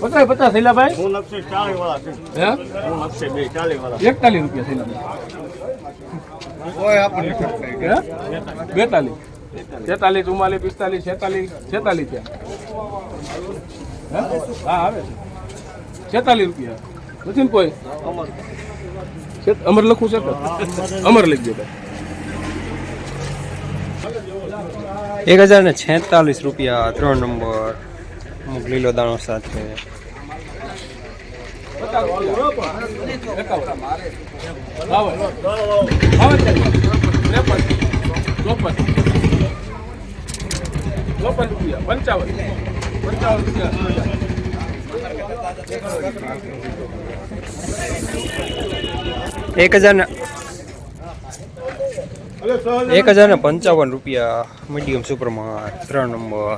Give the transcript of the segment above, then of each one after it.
પચાસ પચાસ શૈલાભાઈ હું નકશે ચાળી વાળા છે હે હું નકશે બે ચાળી વાળા એકતાલીસ રૂપિયા શૈલાભાઈ કોઈ આપણને હે બેતાલીસ તેતાલીસ ચુમ્માલીસ પિસ્તાલીસ છેતાલીસ છેતાલીસ થયા હે? હા આવે છે છેતાલીસ રૂપિયા નથી ને કોઈ છે- અમર લખું છે કે? અમર લખજો ભાઈ એક હજાર ને છેતાલીસ રૂપિયા ત્રણ નંબર. અમુક લીલો દાણો સાથે એક હજાર એક હજાર ને પંચાવન રૂપિયા મીડિયમ સુપરમાં ત્રણ નંબર.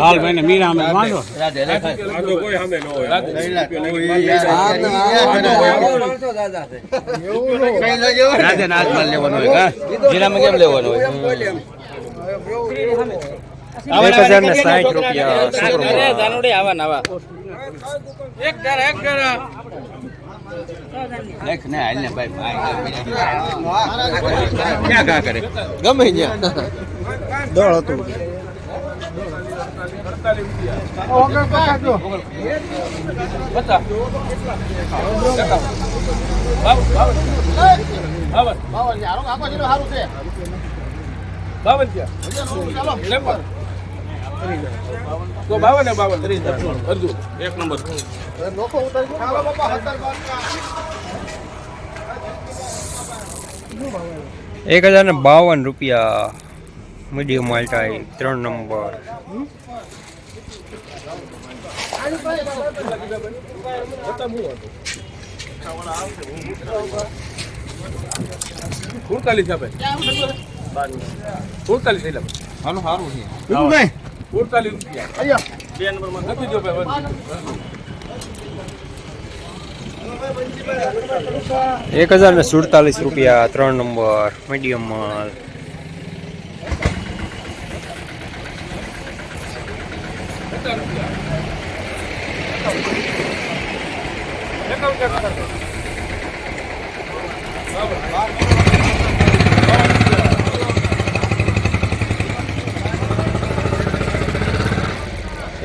હાલ ભાઈ મીરા અમે વાંધો. રાધે નાચ માલ લેવાનો હોય. જીરામાં કેમ લેવાનો હોય? એક હજાર ને સાઠ રૂપિયા સુપરમાં આવા નવા દેખ ને હાલ ને ભાઈ ક્યાં કા કરે ગમે ત્યાં દળ હતું બાવન બાવન બાવન ત્રેપન તો બાવન ને બાવન. અર્જુન. એક નંબર. એક હજાર ને બાવન રૂપિયા મીડિયમ માલ્ટાઈ ત્રણ નંબર. સુડતાલીસ આપે. સુડતાલીસ હાલો સારું છે. સુડતાલીસ રૂપિયા બે નંબરમાં નથી જો ભાઈ એક હજાર ને સુડતાલીસ રૂપિયા ત્રણ નંબર મીડિયમ માલ.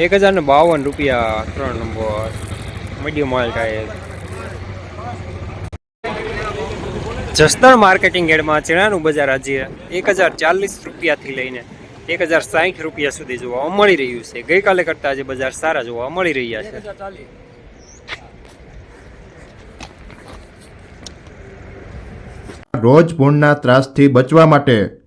એક હજાર ને બાવન રૂપિયા ત્રણ નંબર મીડિયમ માલ ટાયર જસદણ માર્કેટિંગ એડમાં ચણાનું બજાર આજે એક હજાર ચાલીસ રૂપિયાથી લઈને એક હજાર સાહીઠ રૂપિયા સુધી જોવા મળી રહ્યું છે. ગઈકાલે કરતાં આજે બજાર સારા જોવા મળી રહ્યા છે. રોજ ભૂણના ત્રાસથી બચવા માટે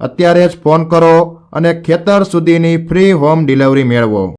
અત્યારે જ ફોન કરો અને ખેતર સુધીની ફ્રી હોમ ડિલિવરી મેળવો.